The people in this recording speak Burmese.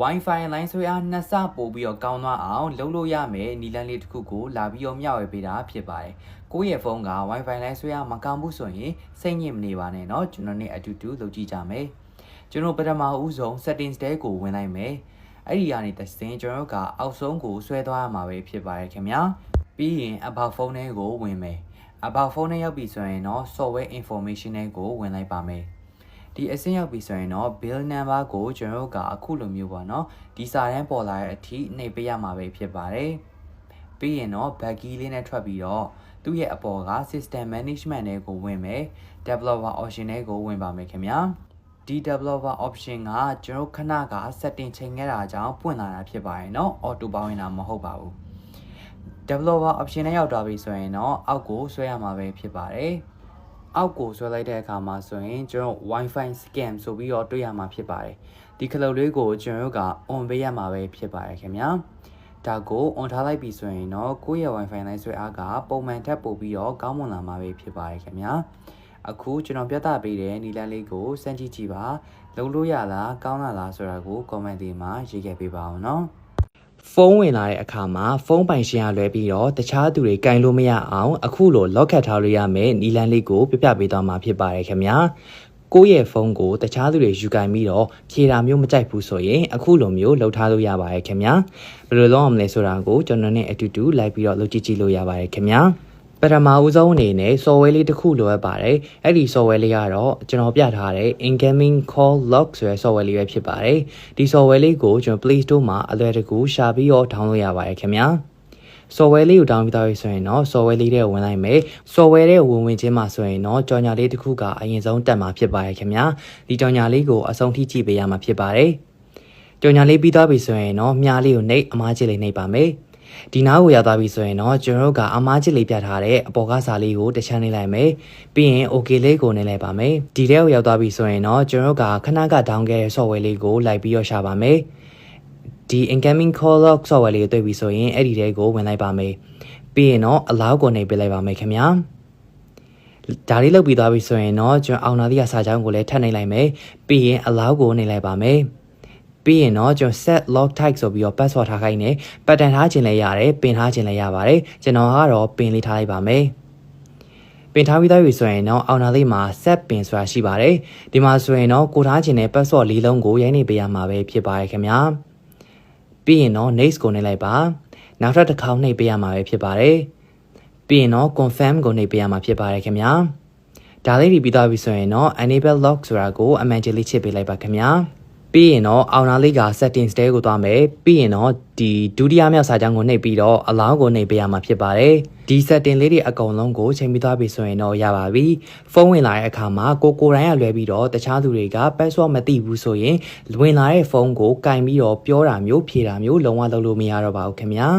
Wi-Fi လိုင်းဆွဲအားနှစ်ဆပို့ပြီးတော့ကောင်းသွားအောင်လုပ်လို့ရမယ်နီလန်းလေးတစ်ခုကိုလာပြီးတော့မျှဝေပေးတာဖြစ်ပါတယ်။ကိုယ့်ရဲ့ဖုန်းက Wi-Fi လိုင်းဆွဲအားမကောင်းဘူးဆိုရင်စိတ်ညစ်မနေပါနဲ့เนาะကျွန်တော်နဲ့အတူတူလုပ်ကြည့်ကြမယ်။ကျွန်တော်ပထမဦးဆုံး settings တဲကိုဝင်လိုက်မယ်။အဲ့ဒီကနေတစ်စင်းကျွန်တော်ကအောက်ဆုံးကိုဆွဲသွားရမှာပဲဖြစ်ပါတယ်ခင်ဗျာ။ပြီးရင် about phone ထဲကိုဝင်မယ်။ about phone ထဲရောက်ပြီဆိုရင်တော့ software information တွေကိုဝင်လိုက်ပါမယ်။ ဒီအဆင့်ရောက်ပြီဆိုရင်တော့ bill number ကိုကျွန်တော်တို့ကအခုလိုမျိုးပေါ့နော်ဒီစာတန်းပေါ်လာတဲ့အထိနှိပ်ပေးရမှာပဲဖြစ်ပါတယ်ပြီးရင်တော့ back key လေးနဲ့ထွက်ပြီးတော့သူ့ရဲ့အပေါ်က system management တွေကိုဝင်မယ် developer option တွေကိုဝင်ပါမယ်ခင်ဗျာဒီ developer option ကကျွန်တော်ခဏက setting ချိန်ခဲ့တာကြောင့်ပွင့်လာတာဖြစ်ပါတယ်เนาะ auto ပေါင်းရင်တာမဟုတ်ပါဘူး developer option နဲ့ရောက်သွားပြီဆိုရင်တော့အောက်ကိုဆွဲရမှာပဲဖြစ်ပါတယ် အောက်ကိုဆွဲလိုက်တဲ့အခါမှာဆိုရင်ကျွန်တော် Wi-Fi scam ဆိုပြီးတော့တွေ့ရမှာဖြစ်ပါတယ်ဒီခလုတ်လေးကိုကျွန်တော်တို့က on ပေးရမှာပဲဖြစ်ပါတယ်ခင်ဗျာဒါကို on ထားလိုက်ပြီဆိုရင်တော့ကိုယ့်ရဲ့ Wi-Fi လိုင်းဆွဲအားကပုံမှန်ထက်ပိုပြီးတော့ကောင်းမွန်လာမှာပဲဖြစ်ပါတယ်ခင်ဗျာအခုကျွန်တော်ပြသပေးတဲ့နီလန်းလေးကိုစမ်းကြည့်ကြည့်ပါလုံးလို့ရလားကောင်းလာလားဆိုတာကို comment တွေမှာရေးခဲ့ပေးပါအောင်နော် ဖုန်းဝင်လာတဲ့အခါမှာဖုန်းပိုင်ရှင်ကလွဲပြီးတော့တခြားသူတွေကင်လို့မရအောင်အခုလို lock ခတ်ထားလို့ရမယ်နီလန်းလေးကိုပြပြပေးသွားမှာဖြစ်ပါတယ်ခင်ဗျာကိုယ့်ရဲ့ဖုန်းကိုတခြားသူတွေယူကင်ပြီးတော့ဖြေတာမျိုးမကြိုက်ဘူးဆိုရင်အခုလိုမျိုးလှုပ်ထားလို့ရပါတယ်ခင်ဗျာဘယ်လိုလုပ်အောင်လဲဆိုတာကိုကျွန်တော်နဲ့အတူတူလိုက်ပြီးတော့လုပ်ကြည့်ကြည့်လို့ရပါတယ်ခင်ဗျာ ပထမဦးဆုံးအနေနဲ့ software လေးတစ်ခုလိုအပ်ပါတယ်။အဲ့ဒီ software လေးကတော့ကျွန်တော်ပြထားတဲ့ incoming call log ဆိုတဲ့ software လေးပဲဖြစ်ပါတယ်။ဒီ software လေးကိုကျွန်တော် Play Store မှာအလွယ်တကူရှာပြီးတော့ download ရပါတယ်ခင်ဗျာ။ software လေးကို download ပြီးသားပြီဆိုရင်တော့ software လေးထဲကိုဝင်လိုက်မယ်။ software ထဲကိုဝင်ဝင်ချင်းမှာဆိုရင်တော့ကြော်ညာလေးတစ်ခုကအရင်ဆုံးတက်မှာဖြစ်ပါတယ်ခင်ဗျာ။ဒီကြော်ညာလေးကိုအဆုံးထိကြည့်ပေးရမှာဖြစ်ပါတယ်။ကြော်ညာလေးပြီးသွားပြီဆိုရင်တော့မြားလေးကိုနှိပ်အမားချစ်လေးနှိပ်ပါမယ်။ ဒီနားကိုရောက်သွားပြီဆိုရင်တော့ကျွန်တော်တို့ကအမားချစ်လေးပြထားတဲ့အပေါ်ကစာလေးကိုတစ်ချမ်းနေလိုက်မယ်ပြီးရင် okay လေးကိုနေလိုက်ပါမယ်ဒီထဲကိုရောက်သွားပြီဆိုရင်တော့ကျွန်တော်တို့ကခဏက down ခဲ့တဲ့ software လေးကိုလိုက်ပြီးတော့ရှာပါမယ်ဒီ incoming call log software လေးကိုတွေ့ပြီဆိုရင်အဲ့ဒီထဲကိုဝင်လိုက်ပါမယ်ပြီးရင်တော့ allow ကိုနေပေးလိုက်ပါမယ်ခင်ဗျာဒါလေးလုပ်ပြီးသွားပြီဆိုရင်တော့ကျွန်တော်အောင်နာသည့်စာကြောင်းကိုလည်းထပ်နေလိုက်မယ်ပြီးရင် allow ကိုနေလိုက်ပါမယ် ပြီးရင်တော့ကျွန်တော် set log type ဆိုပြီးတော့ password ထားခိုင်းနေပတ်တန်ထားခြင်းလည်းရတယ်ပင်ထားခြင်းလည်းရပါတယ်ကျွန်တော်ကတော့ပင်လေးထားလိုက်ပါမယ်ပင်ထားပြီးသားပြီဆိုရင်တော့အောင်နာလေးမှာ set ပင်ဆိုတာရှိပါတယ်ဒီမှာဆိုရင်တော့ကိုထားခြင်းနဲ့ password လေးလုံးကိုရိုင်းနေပေးရမှာပဲဖြစ်ပါတယ်ခင်ဗျာပြီးရင်တော့ next ကိုနှိပ်လိုက်ပါနောက်ထပ်တစ်ခေါက်နှိပ်ပေးရမှာပဲဖြစ်ပါတယ်ပြီးရင်တော့ confirm ကိုနှိပ်ပေးရမှာဖြစ်ပါတယ်ခင်ဗျာဒါလေးတွေပြီးသွားပြီဆိုရင်တော့ enable lock ဆိုတာကိုအမှန်တလေးချစ်ပေးလိုက်ပါခင်ဗျာ ပြီးရင်တော့အောင်နာလေးက settings တဲကိုသွားမယ်ပြီးရင်တော့ဒီဒုတိယမြောက်စာကြောင်းကိုနှိပ်ပြီးတော့ allow ကိုနှိပ်ပေးရမှာဖြစ်ပါတယ်ဒီ setting လေးတွေအကုန်လုံးကိုချိန်ပြီးသွားပြီဆိုရင်တော့ရပါပြီဖုန်းဝင်လာတဲ့အခါမှာကိုကိုတိုင်းကလွဲပြီးတော့တခြားသူတွေက password မသိဘူးဆိုရင်ဝင်လာတဲ့ဖုန်းကိုကင်ပြီးတော့ပြောတာမျိုးဖြေတာမျိုးလုံးဝလုပ်လို့မရတော့ပါဘူးခင်ဗျာ